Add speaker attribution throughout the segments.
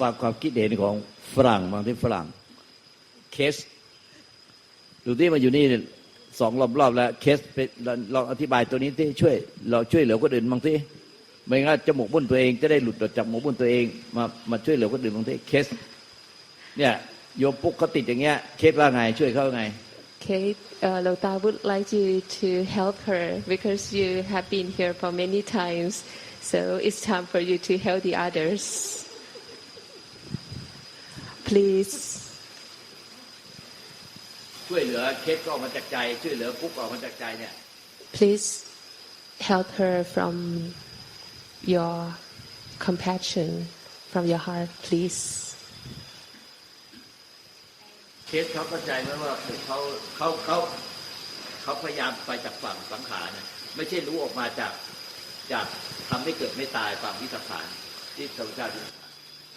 Speaker 1: ฟังความคิดเห็นของฝรั่งบางที่ฝรั่ง เคสดูที่มาอยู่นี่สองรอบรอบแล้วเคสลองอธิบายตัวนี้ที่ช่วย เราช่วยเหลือคนอื่นบางที่ไม่งั้นจะหมกบุ่นตัวเองจะได้หลุดออกจากหมกบุ่นตัวเอง มามาช่วยเหลือคนอื่นบางที่เคส เนี่ยโยมปุ๊กเขาติดอย่างเงี้ย เคสว่าไง ช่วยเขาไง
Speaker 2: Kate, uh, Lota would like you to help her because you have been here for many times. So it's time for you to help the others. Please.
Speaker 1: ช่วยเหลือเคสก็ออกมาจากใจช่วยเหลือปุ๊กออกมาจากใจเนี่ย
Speaker 2: Please help her from your compassion, from your heart, please.
Speaker 1: เคสเขาเข้าใจไหมว่าเขาเขาเขาเขาพยายามไปจากฝั่งสังขารนะไม่ใช่รู้ออกมาจากจากทำให้เกิดไม่ตายฝั่งวิสังขารที่ธรรมชาติ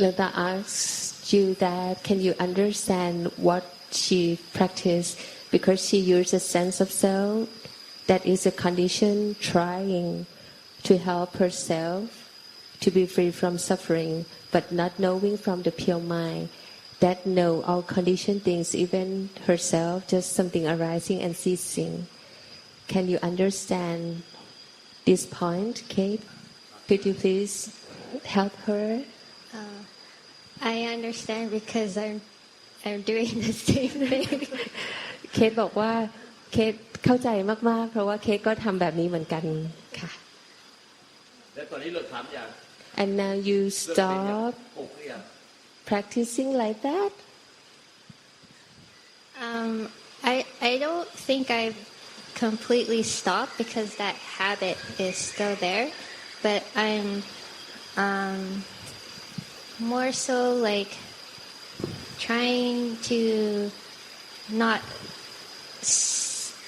Speaker 2: Lota asks you that can you understand what she practiced because she used a sense of self that is a condition trying to help herself to be free from suffering but not knowing from the pure mind that know all conditioned things even herself just something arising and ceasing. Can you understand this point kate? Could you please help her
Speaker 3: I understand because I'm I'm doing the same thing.
Speaker 2: เคสบอกว่าเคสเข้าใจมากๆ เพราะว่าเคสก็ทำแบบนี้เหมือนกันค่ะ
Speaker 1: แล้วตอนนี้เลิกทำอย่าง
Speaker 2: and now you
Speaker 1: เลิกเป็นอย่าง
Speaker 2: stop
Speaker 1: ปุ๊กหรือยัง
Speaker 2: practicing like that
Speaker 3: um, I I don't think I've completely stopped because that habit is still there, but I'm um, more so like trying to not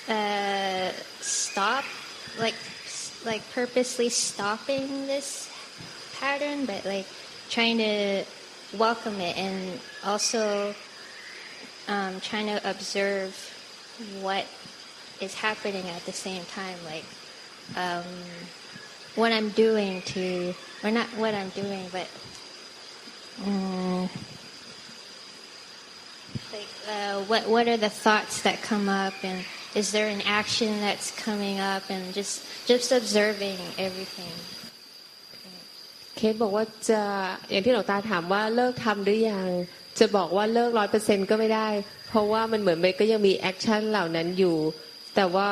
Speaker 3: uh, stop, like like purposely stopping this pattern, but like trying to welcome it and also um, trying to observe what is happening at the same time, like um, what I'm doing to, or not what I'm doing, but like uh, what what are the thoughts that come up, and is there an action that's coming up, and just just observing everything.
Speaker 2: เคสบอกว่าจะอย่างที่หลวงตาถามว่าเลิกทำหรือยังจะบอกว่าเลิกร้อยเปอร์เซ็นก็ไม่ได้ เพราะว่ามันเหมือนมันก็ยังมีแอคชั่นเหล่านั้นอยู่ แต่ว่า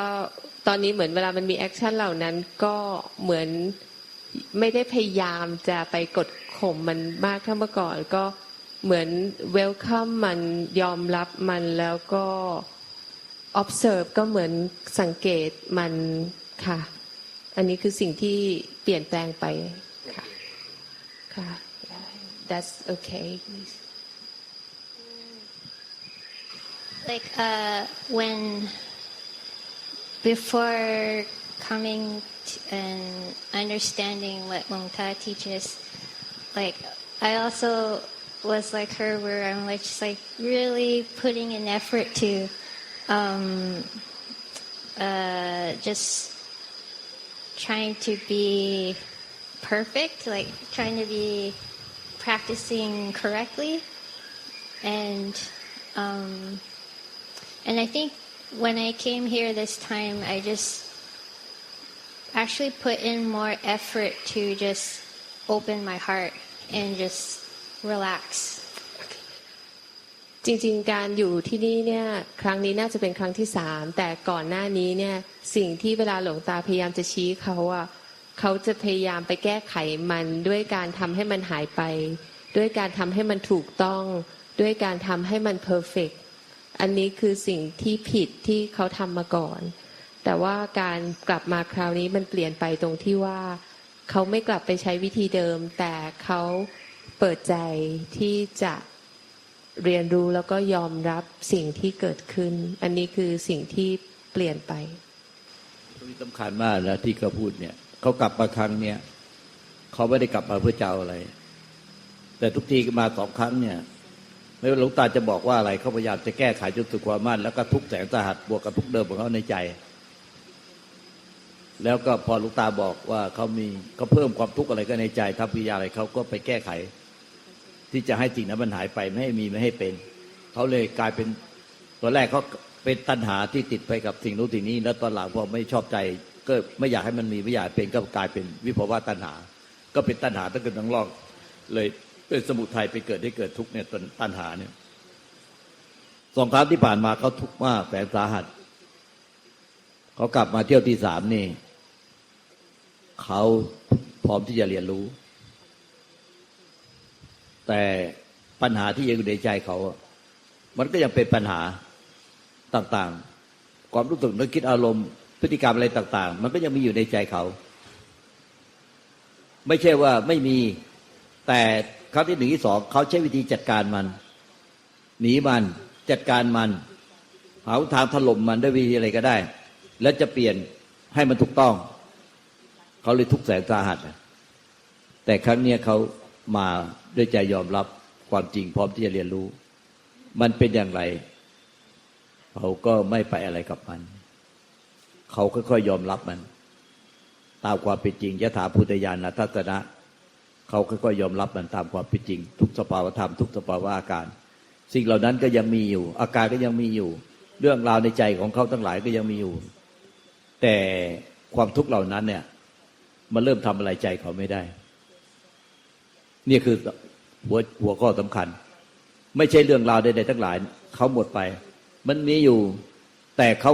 Speaker 2: ตอนนี้เหมือนเวลามันมีแอคชั่นเหล่านั้นก็เหมือนไม่ได้พยายามจะไปกด ข่มมันมากเท่าเมื่อก่อนก็เหมือนเวลคัมมันยอมรับมันแล้วก็ observe ก็เหมือนสังเกตมันค่ะ อันนี้คือสิ่งที่เปลี่ยนแปลงไปค่ะค่ะ that's okay
Speaker 3: Like uh, when before coming and understanding what Mungta teaches, like I also was like her, where I'm like just like really putting an effort to um, uh, just trying to be perfect, like trying to be practicing correctly, and um, and I think when I came here this time, I just actually put in more effort to just open my heart and just relax.
Speaker 2: จริงๆ การอยู่ที่นี่เนี่ยครั้งนี้น่าจะเป็นครั้งที่สามแต่ก่อนหน้านี้เนี่ยสิ่งที่เวลาหลวงตาพยายามจะชี้เขาอะเขาจะพยายามไปแก้ไขมันด้วยการทำให้มันหายไป ด้วยการทำให้มันถูกต้อง ด้วยการทำให้มันเพอร์เฟกอันนี้คือสิ่งที่ผิดที่เขาทำมาก่อน แต่ว่าการกลับมาคราวนี้มันเปลี่ยนไปตรงที่ว่า เขาไม่กลับไปใช้วิธีเดิม แต่เขาเปิดใจที่จะเรียนรู้แล้วก็ยอมรับสิ่งที่เกิดขึ้น อันนี้คือสิ่งที่เปลี่ยนไป
Speaker 1: ตรงนี้สำคัญมากนะที่เขาพูดเนี่ยเขากลับมาครั้งเนี่ยเขาไม่ได้กลับมาเพื่อเจ้าอะไร แต่ทุกทีมาสองครั้งเนี่ย ไม่ว่าหลวงตาจะบอกว่าอะไรเขาพยายามจะแก้ไขจนสุดความมั่นแล้วก็ทุกแสงสาหัสบวกกับทุกเดิมของเขาในใจ แล้วก็พอลวงตาบอกว่าเขามีเขาเพิ่มความทุกข์อะไรก็ในใจทัพพิยาอะไรเขาก็ไปแก้ไข ที่จะให้สิ่งนั้นมันหายไปไม่ให้มีไม่ให้เป็นเขาเลยกลายเป็นตอนแรกเขาเป็นตัณหาที่ติดไปกับสิ่งนู้นสิ่งนี้ แล้วตอนหลังพอไม่ชอบใจ ก็ไม่อยากให้มันมีไม่อยากเป็นก็กลายเป็นวิภาวะตัณหา ก็เป็นตัณหาตั้งแต่ทั้งรอบเลยเป็นสมุทัยไปเกิดได้เกิดทุกเนี่ยตนตัณหาเนี่ยสองครั้งที่ผ่านมาเขาทุกข์มากแสนสาหัสเขากลับมาเที่ยวที่สามนี่ เขาพร้อมที่จะเรียนรู้ แต่ปัญหาที่ยังอยู่ในใจเขา มันก็ยังเป็นปัญหาต่างๆ ความรู้สึกนึกคิดอารมณ์พฤติกรรมอะไรต่าง ๆ มันก็ยังมีอยู่ในใจเขา ไม่ใช่ว่าไม่มีแต่ครั้งที่หนึ่งที่สองเขาใช้วิธีจัดการมัน หนีมันจัดการมัน หาทางถล่มมันด้วยวิธีอะไรก็ได้ แล้วจะเปลี่ยนให้มันถูกต้อง เขาเลยทุกแสนสาหัสแต่ครั้งเนี้ยเขามาด้วยใจยอมรับความจริงพร้อมที่จะเรียนรู้ มันเป็นอย่างไรเขาก็ไม่ไปอะไรกับมัน เขาค่อยๆยอมรับมัน ตามความเป็นจริงยถาพุทธญาณทัศนะ เขาค่อยๆยอมรับมันตามความเป็นจริง ทุกสภาวธรรมทุกสภาวะอาการ สิ่งเหล่านั้นก็ยังมีอยู่ อาการก็ยังมีอยู่ เรื่องราวในใจของเขาทั้งหลายก็ยังมีอยู่ แต่ความทุกข์เหล่านั้นเนี่ย มันเริ่มทำอะไรใจเขาไม่ได้ นี่คือหัวหัวข้อสำคัญ ไม่ใช่เรื่องราวใดๆทั้งหลาย เขาหมดไป มันมีอยู่ แต่เขา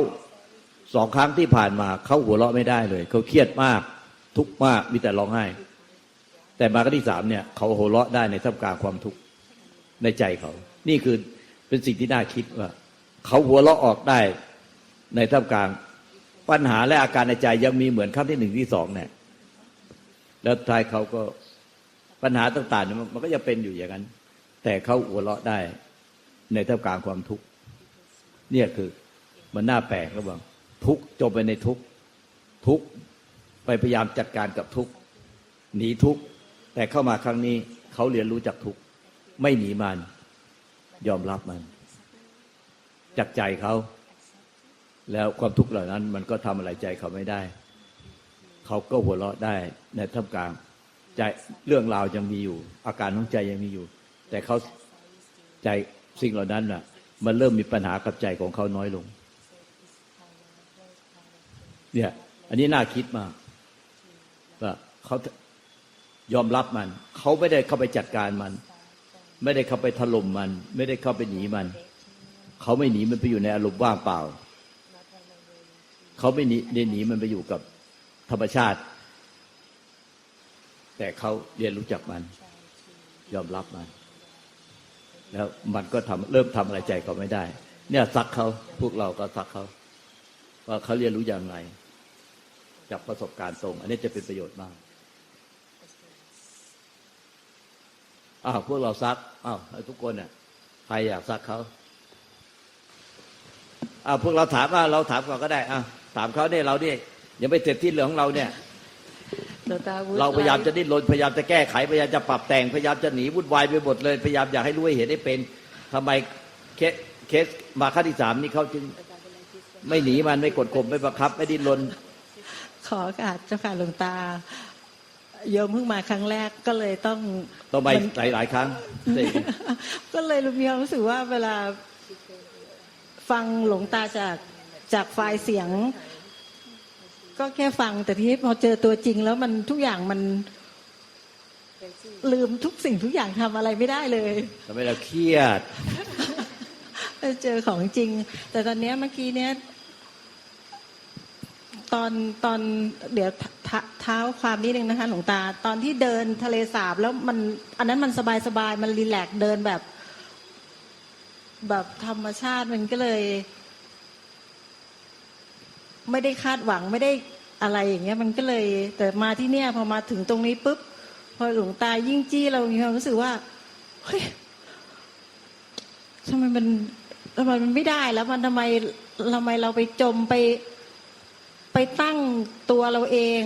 Speaker 1: สองครั้งที่ผ่านมาเขาหัวเราะไม่ได้เลย เขาเครียดมาก ทุกข์มากมีแต่ร้องไห้ แต่มาครั้งที่สามเนี่ย เขาหัวเราะได้ในท่ามกลางความทุกข์ในใจเขา นี่คือเป็นสิ่งที่น่าคิดว่า เขาหัวเราะออกได้ในท่ามกลางปัญหาและอาการในใจยังมีเหมือนครั้งที่หนึ่งที่สองเนี่ย แล้วท้ายเขาก็ปัญหาต่างๆมันก็จะเป็นอยู่อย่างนั้น แต่เขาหัวเราะได้ในท่ามกลางความทุกข์เนี่ยคือมันน่าแปลกระหว่างทุกจมไปในทุกทุกไปพยายามจัดการกับทุกหนีทุกแต่เข้ามาครั้งนี้เขาเรียนรู้จากทุกไม่หนีมัน ยอมรับมันจากใจเขา แล้วความทุกข์เหล่านั้น มันก็ทำอะไรใจเขาไม่ได้ เขาก็หัวเราะได้ในท่ามกลางใจเรื่องราวยังมีอยู่ อาการของใจยังมีอยู่ แต่เขาใจสิ่งเหล่านั้นน่ะ มันเริ่มมีปัญหากับใจของเขาน้อยลง เนี่ย อันนี้น่าคิดมากว่าเขายอมรับมัน เขาไม่ได้เข้าไปจัดการมัน ไม่ได้เข้าไปถล่มมัน ไม่ได้เข้าไปหนีมัน เขาไม่หนีมันไปอยู่ในอารมณ์ว่างเปล่า เขาไม่หนีหนีมันไปอยู่กับ ธรรมชาติ แต่เขาเรียนรู้จักมัน ยอมรับมัน แล้วมันก็ทำเริ่มทำอะไรใจเขาไม่ได้ เนี่ยซักเขาพวกเราก็ซักเขาว่าเขาเรียนรู้อย่างไรจากประสบการณ์ตรง อันนี้จะเป็นประโยชน์มากอ้าวพวกเราซักอ้าวทุกคนเนี่ยใครอยากซักเขาอ้าวพวกเราถามว่าเราถามก่อนก็ได้อ้าวถามเขาเนี่ยเราเนี่ย ยังไม่เสร็จที่เหลืองของเราเนี่ย
Speaker 2: หลวงตาวุฒิ
Speaker 1: เราพยายามจะดิ้นรนพยายามจะแก้ไขพยายามจะปรับแต่งพยายามจะหนีวุ่นวายไปหมดเลยพยายามอยากให้รู้ให้เห็นได้เป็นทำไมเคสเคสมาขั้นที่สามนี่เขาจึงไม่หนีมันไม่กดข่มไม่บังคับ ไม่ดิ้นรน
Speaker 4: ขอโอกาสเจ้าค่ะหลวงตาโยมเพิ่งมาครั้งแรกก็เลยต้อง
Speaker 1: ต้องไป
Speaker 4: มัน
Speaker 1: หลายหลายๆครั้ง
Speaker 4: ก็เลยมีความรู้สึกว่าเวลาฟังหลวงตาจากจากไฟล์เสียง ก็แค่ฟังแต่ที่พอเจอตัวจริง แล้วมันทุกอย่างมันลืมทุกสิ่งทุกอย่างทำอะไรไม่ได้เลย
Speaker 1: ทำให้เราเครียด
Speaker 4: เจอของจริง แต่ตอนเนี้ยเมื่อกี้เนี้ยตอนตอนเดี๋ยวเท้าเท้าความนิดนึงนะคะหลวงตา ตอนที่เดินทะเลสาบแล้วมันอันนั้นมันสบายสบายมันรีแลกซ์เดินแบบ แบบธรรมชาติมันก็เลย ไม่ได้คาดหวังไม่ได้อะไรอย่างเงี้ยมันก็เลย แต่มาที่เนี่ยพอมาถึงตรงนี้ปุ๊บพอหลวงตายิ่งจี้เรามีความรู้สึกว่าเฮ้ยทำไมมันทำไมมันไม่ได้แล้วมันทำไมทำไมเราไปจมไป ไปตั้งตัวเราเอง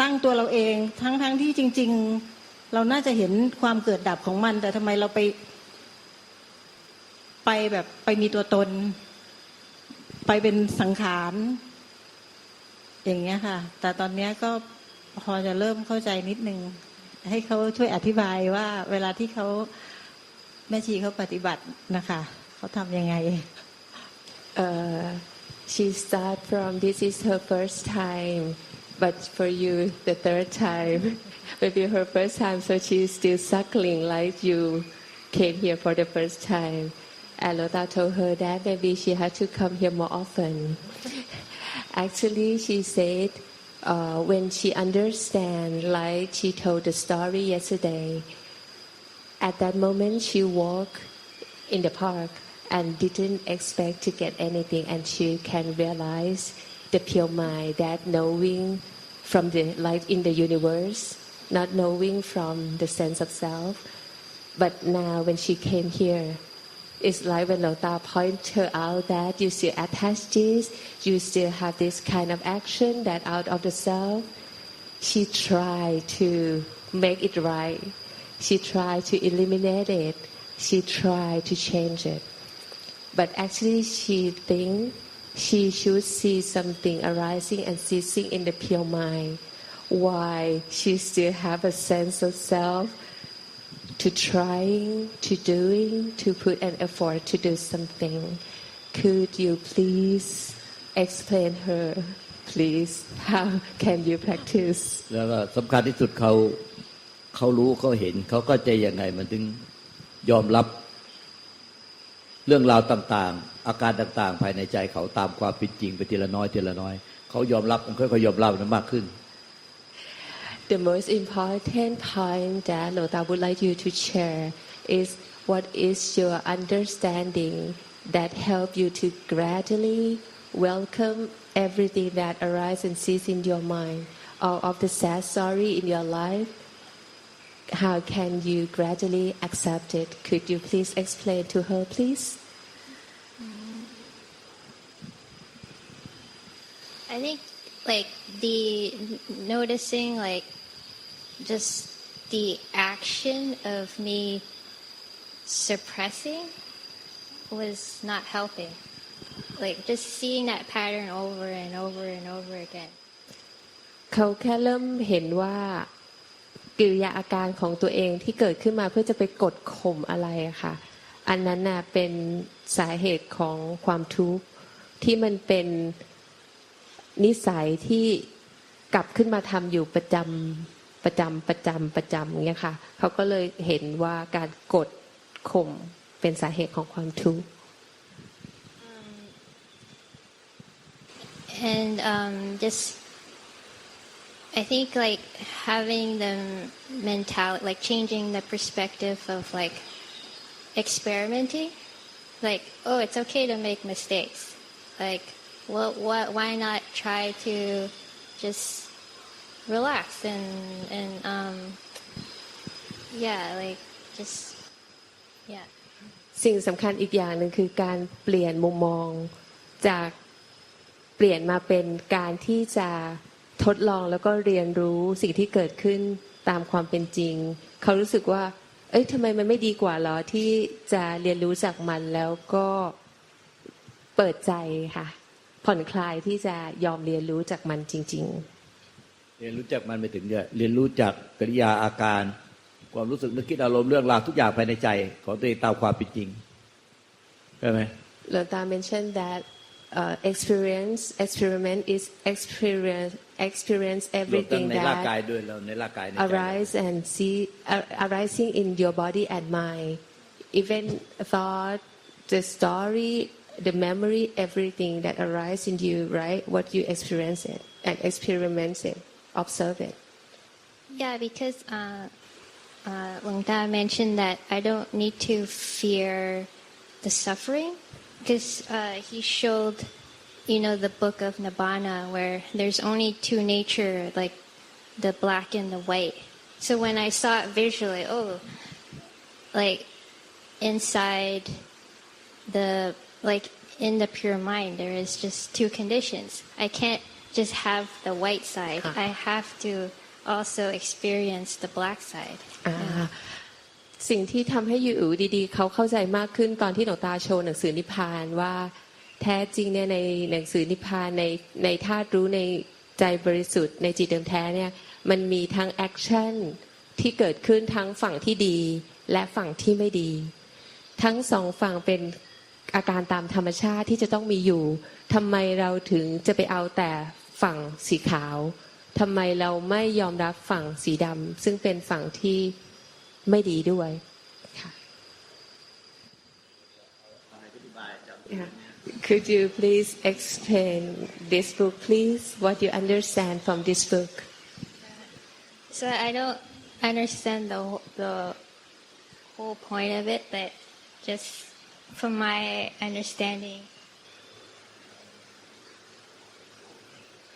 Speaker 4: ตั้งตัวเราเอง ทั้งทั้งที่จริง ๆ เราน่าจะเห็นความเกิดดับของมัน แต่ทำไมเราไป ไปแบบไปมีตัวตน ไปเป็นสังขาร อย่างเงี้ยค่ะ แต่ตอนเนี้ยก็พอจะเริ่มเข้าใจนิดนึง ให้เขาช่วยอธิบายว่า เวลาที่เขาแม่ชีเขาปฏิบัตินะคะเขาทำยังไง
Speaker 2: Uh, she start from this is her first time, but for you the third time. Maybe her first time, so she's still suckling like you came here for the first time. And Lota told her that maybe she had to come here more often. Actually, she said uh, when she understand, like she told the story yesterday, at that moment she walked in the park and didn't expect to get anything and she can realize the pure mind that knowing from the light in the universe not knowing from the sense of self but now when she came here it's like when Lota point her out that you still attach this you still have this kind of action that out of the self. She tried to make it right. She tried to eliminate it. She tried to change it. But actually she think she should see something arising and ceasing in the pure mind. Why? She still have a sense of self to trying to doing to put an effort to do something could you please explain her please how can you practice
Speaker 1: แล้วก็สำคัญที่สุดเขาเขารู้เขาเห็นเขาก็ใจยังไงมันถึงยอมรับ เรื่องราวต่างๆ อาการต่างๆ ภายในใจเขาตามความเป็นจริงไปทีละน้อยทีละน้อย เขายอมรับมันค่อยๆยอมรับมันมากขึ้น
Speaker 2: The most important point that Lota would like you to share is what is your understanding that help you to gradually welcome everything that arises and sees in your mind, or of the sad story in your life. How can you gradually accept it? Could you please explain to her, please?
Speaker 3: I think like the noticing like just the action of me suppressing was not helping. Like just seeing that pattern over and over and over again.
Speaker 2: เขาแค่เริ่มเห็นว่ากิริยาอาการของตัวเองที่เกิดขึ้นมาเพื่อจะไปกดข่มอะไรค่ะ อันนั้นน่ะเป็นสาเหตุของความทุกข์ที่มันเป็น นิสัยที่กลับขึ้นมาทำอยู่ประจำประจำประจำประจำอย่างเงี้ยค่ะเขาก็เลยเห็นว่าการกดข่มเป็นสาเหตุของความทุกข์
Speaker 3: and um, just I think like having the mentality, like changing the perspective of like experimenting, like oh, it's okay to make mistakes. Like, well, what? Why not try to just relax and and um, yeah, like just yeah.
Speaker 2: สิ่งสำคัญอีกอย่างหนึ่งคือการเปลี่ยนมุมมองจากเปลี่ยนมาเป็นการที่จะทดลองแล้วก็เรียนรู้สิ่งที่เกิดขึ้นตามความเป็นจริง เขารู้สึกว่า เอ้ยทำไมมันไม่ดีกว่าหรอที่จะเรียนรู้จากมันแล้วก็เปิดใจค่ะ ผ่อนคลายที่จะยอมเรียนรู้จากมันจริง ๆ
Speaker 1: เรียนรู้จักมันไปถึงจะเรียนรู้จากกริยาอาการ ความรู้สึกนึกคิดอารมณ์เรื่องราวทุกอย่างภายในใจ ของตัวเองตามความเป็นจริงใช่ไหม
Speaker 2: Lota mentioned that uh, experience experiment is experience experience
Speaker 1: รวมทั้ง
Speaker 2: everything
Speaker 1: ในร่างกาย
Speaker 2: that
Speaker 1: ด้วยแล้วในร่างกายในใจด้วย
Speaker 2: arise and see uh, arising in your body and mind even thought the story the memory everything that arises in you right what you experience it and experiment it observe it
Speaker 3: Yeah, because uh, uh, Wang Da mentioned that I don't need to fear the suffering, because uh, he showed, you know, the book of Nibbana where there's only two nature, like the black and the white. So when I saw it visually, oh, like inside the like in the pure mind, there is just two conditions. I can't just have the white side. I have to also experience the black side.
Speaker 2: อ่าสิ่งที่ทำให้ยูอูดีๆเขาเข้าใจมากขึ้นตอนที่หลวงตาโชว์หนังสือนิพพานว่าแท้จริงเนี่ยในหนังสือนิพพานในในธาตุรู้ในใจบริสุทธิ์ในจิตเดิมแท้เนี่ยมันมีทั้งแอคชั่นที่เกิดขึ้นทั้งฝั่งที่ดีและฝั่งที่ไม่ดี ทั้งสองฝั่งเป็น อาการตามธรรมชาติที่จะต้องมีอยู่ทำไมเราถึงจะไปเอาแต่ฝั่งสีขาวทำไมเราไม่ยอมรับฝั่งสีดำซึ่งเป็นฝั่งที่ไม่ดีด้วยค่ะ Yeah. Could you please explain this book, please? What you understand from this book?
Speaker 3: So I don't understand the whole- the whole point of it, but just from my understanding,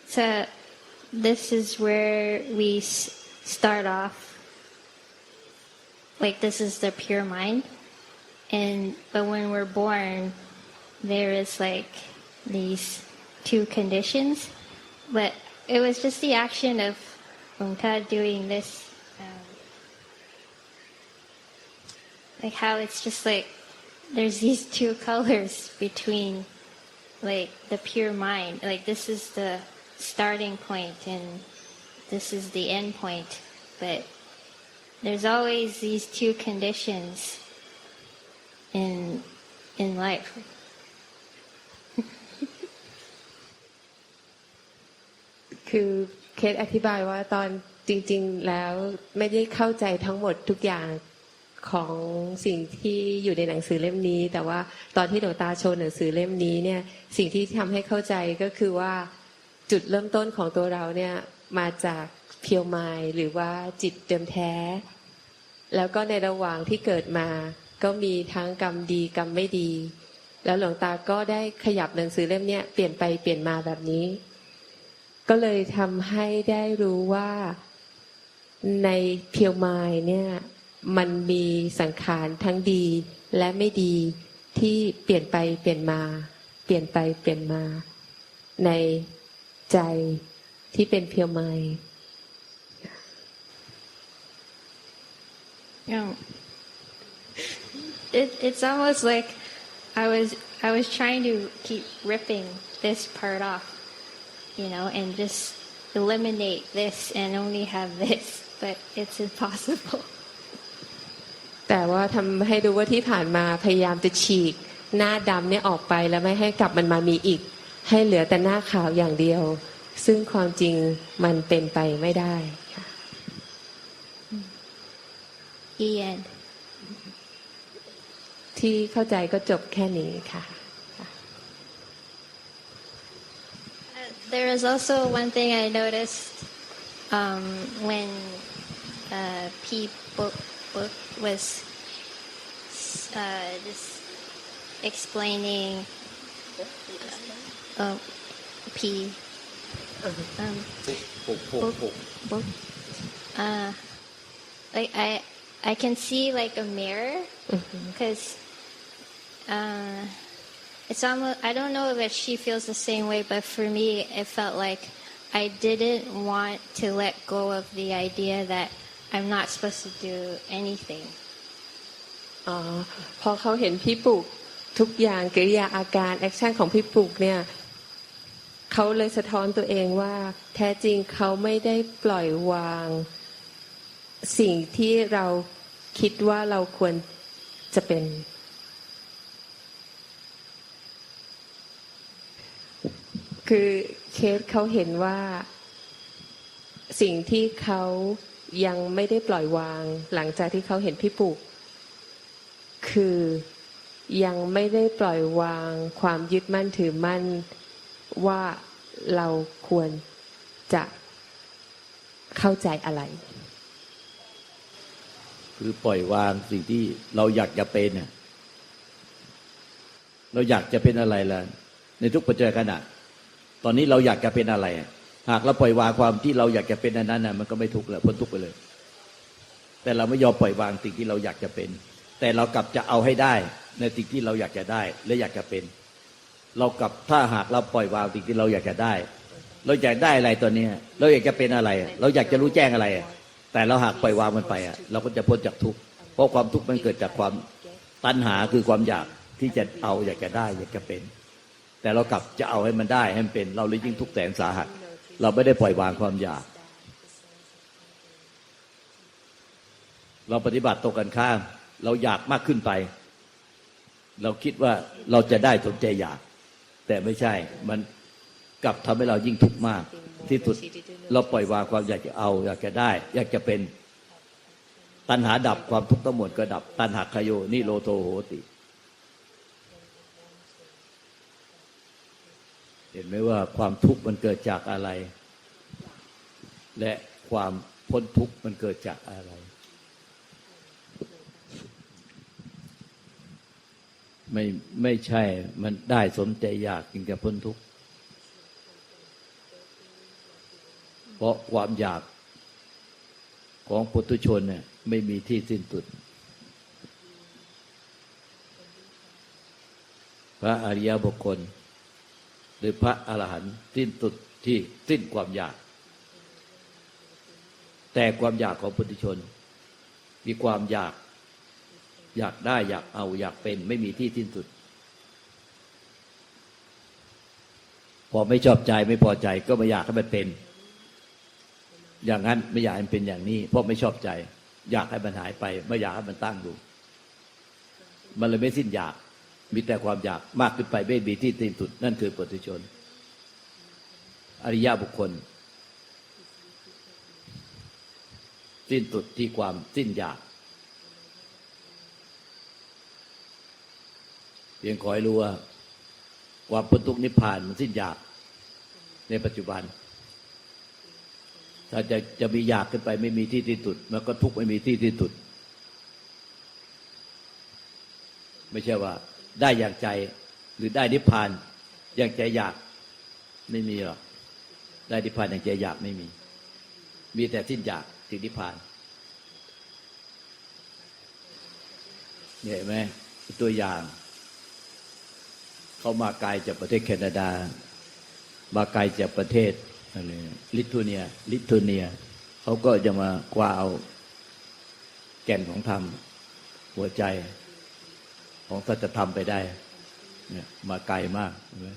Speaker 3: so this is where we start off. Like this is the pure mind, and but when we're born, there is like these two conditions, but it was just the action of Ungta doing this, um, like how it's just like there's these two colors between like the pure mind, like this is the starting point and this is the end point, but there's always these two conditions in in life.
Speaker 2: คือเคสอธิบายว่าตอนจริง ๆ แล้วไม่ได้เข้าใจทั้งหมดทุกอย่าง ของสิ่งที่อยู่ในหนังสือเล่มนี้ แต่ว่าตอนที่หลวงตาโชว์หนังสือเล่มนี้เนี่ย สิ่งที่ทำให้เข้าใจก็คือว่าจุดเริ่มต้นของตัวเราเนี่ยมาจากเพียวไมล์หรือว่าจิตเดิมแท้ แล้วก็ในระหว่างที่เกิดมา ก็มีทั้งกรรมดีกรรมไม่ดี แล้วหลวงตาก็ได้ขยับหนังสือเล่มเนี้ยเปลี่ยนไปเปลี่ยนมาแบบนี้ ก็เลยทำให้ได้รู้ว่าในเพียวไมล์เนี่ย มันมีสังขารทั้งดีและไม่ดีที่เปลี่ยนไปเปลี่ยนมา เปลี่ยนไปเปลี่ยนมา ในใจที่เป็นเพียวไมล์
Speaker 3: You know, it, it's almost like I was I was trying to keep ripping this part off, you know, and just eliminate this and only have this, but it's impossible.
Speaker 2: แต่ว่าทำให้ดูว่าที่ผ่านมาพยายามจะฉีก หน้าดำเนี่ยออกไปแล้วไม่ให้กลับมันมามีอีก ให้เหลือแต่หน้าขาวอย่างเดียว ซึ่งความจริงมันเป็นไปไม่ได้ค่ะ
Speaker 3: The end.
Speaker 2: ที่เข้าใจก็จบแค่นี้ค่ะ
Speaker 3: Uh, There is also one thing I noticed um, when uh, P book, book was uh, just explaining uh, P um, book, book. Uh, like I I can see like a mirror because uh, it's almost I don't know if she feels the same way, but for me it felt like I didn't want to let go of the idea that I'm not supposed to do anything.
Speaker 2: อ๋อพอเขาเห็นพี่ปลูกทุกอย่างกิริยาอาการแอคชั่นของพี่ปลูกเนี่ยเขาเลยสะท้อนตัวเองว่า แท้จริงเขาไม่ได้ปล่อยวาง สิ่งที่เราคิดว่าเราควรจะเป็น คือเคสเขาเห็นว่า สิ่งที่เขา ยังไม่ได้ปล่อยวาง หลังจากที่เขาเห็นพี่ปลูกคือยังไม่ได้ปล่อยวางความยึดมั่นถือมั่นว่าเราควรจะเข้าใจอะไร
Speaker 1: คือปล่อยวางสิ่งที่เราอยากจะเป็นน่ะเราอยากจะเป็นอะไรล่ะ ในทุกปัจจัยขณะ ตอนนี้เราอยากจะเป็นอะไรอะ หากเราปล่อยวางความที่เราอยากจะเป็นอันนั้นน่ะมันก็ไม่ทุกข์แล้วพ้นทุกข์ไปเลย แต่เราไม่ยอมปล่อยวางสิ่งที่เราอยากจะเป็น แต่เรากลับจะเอาให้ได้ในสิ่งที่เราอยากจะได้และอยากจะเป็น เรากลับถ้าหากเราปล่อยวางสิ่งที่เราอยากจะได้ เราอยากได้อะไรตัวนี้เราอยากจะเป็นอะไร เราอยากจะรู้แจ้งอะไร แต่เราหากปล่อยวางมันไปอะเราก็จะพ้นจากทุกข์เพราะความทุกข์มันเกิดจากความตัณหาคือความอยากที่จะเอาอยากจะได้อยากจะเป็น แต่เรากลับจะเอาให้มันได้ให้มันเป็น เราเลยยิ่งทุกข์แสนสาหัส เราไม่ได้ปล่อยวางความอยาก เราปฏิบัติตรงกันข้าม เราอยากมากขึ้นไป เราคิดว่าเราจะได้สมใจอยาก แต่ไม่ใช่มันกลับทำให้เรายิ่งทุกข์มาก ที่สุดเราปล่อยวางความอยากจะเอา อยากจะได้ อยากจะเป็นตัณหาดับความทุกข์ทั้งหมดก็ดับ ตัณหาคโยนิโรโทโหติ เห็นไหมว่าความทุกข์มันเกิดจากอะไร และความพ้นทุกข์มันเกิดจากอะไร ไม่ไม่ใช่มันได้สมใจอยากจึงจะพ้นทุกข์เพราะความอยากของปุถุชนเนี่ยไม่มีที่สิ้นสุด พระอริยบุคคล หรือพระอรหันต์สิ้นสุดที่สิ้นความอยาก แต่ความอยากของปุถุชน มีความอยากอยากได้อยากเอาอยากเป็น ไม่มีที่สิ้นสุด พอไม่ชอบใจไม่พอใจก็ไม่อยากให้มันเป็น อย่างนั้นไม่อยากให้มันเป็นอย่างนี้ เพราะไม่ชอบใจ อยากให้มันหายไป ไม่อยากให้มันตั้งอยู่ มันเลยไม่สิ้นอยาก มีแต่ความอยากมากขึ้นไปไม่มีที่สิ้นสุด นั่นคือปุถุชน อริยบุคคล สิ้นสุดที่ความสิ้นอยากเพียงขอให้รู้ว่าความพ้นทุกข์นิพพานมันสิ้นอยาก ในปัจจุบัน ถ้าจะจะมีอยากขึ้นไปไม่มีที่ที่สุด มันก็ทุกข์ไม่มีที่ที่สุด ไม่ใช่ว่า ได้อย่างใจ หรือได้นิพพานอย่างใจอยากไม่มีหรอกได้นิพพานอย่างใจอยากไม่มี มีแต่สิ้นอยากถึงนิพพานเห็นไหมตัวอย่าง เขามาไกลจากประเทศแคนาดา มาไกลจากประเทศอะไรลิทัวเนีย ลิทัวเนีย เขาก็จะมากว่าเอาแก่นของธรรม หัวใจ ของสัจธรรมไปได้ เนี่ย มาไกลมากเห็นไหม